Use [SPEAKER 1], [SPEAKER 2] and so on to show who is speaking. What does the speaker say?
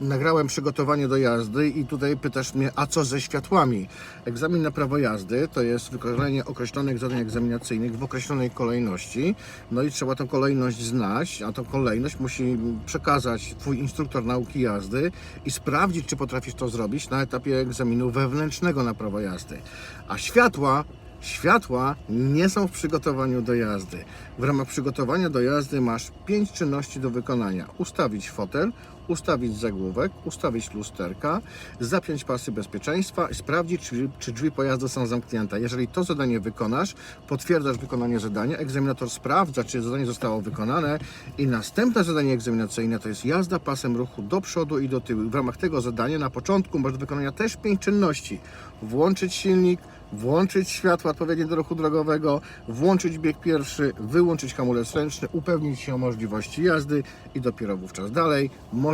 [SPEAKER 1] nagrałem przygotowanie do jazdy i tutaj pytasz mnie, a co ze światłami? Egzamin na prawo jazdy to jest wykonanie określonych zadań egzaminacyjnych w określonej kolejności. No i trzeba tę kolejność znać, a tą kolejność musi przekazać Twój instruktor nauki jazdy i sprawdzić, czy potrafisz to zrobić na etapie egzaminu wewnętrznego na prawo jazdy. A światła Światła nie są w przygotowaniu do jazdy. W ramach przygotowania do jazdy masz pięć czynności do wykonania: ustawić fotel, ustawić zagłówek, ustawić lusterka, zapiąć pasy bezpieczeństwa i sprawdzić, czy, czy drzwi pojazdu są zamknięte. Jeżeli to zadanie wykonasz, potwierdzasz wykonanie zadania, egzaminator sprawdza, czy zadanie zostało wykonane i następne zadanie egzaminacyjne to jest jazda pasem ruchu do przodu i do tyłu. W ramach tego zadania na początku masz do wykonania też pięć czynności. Włączyć silnik, włączyć światła odpowiednie do ruchu drogowego, włączyć bieg pierwszy, wyłączyć hamulec ręczny, upewnić się o możliwości jazdy i dopiero wówczas dalej może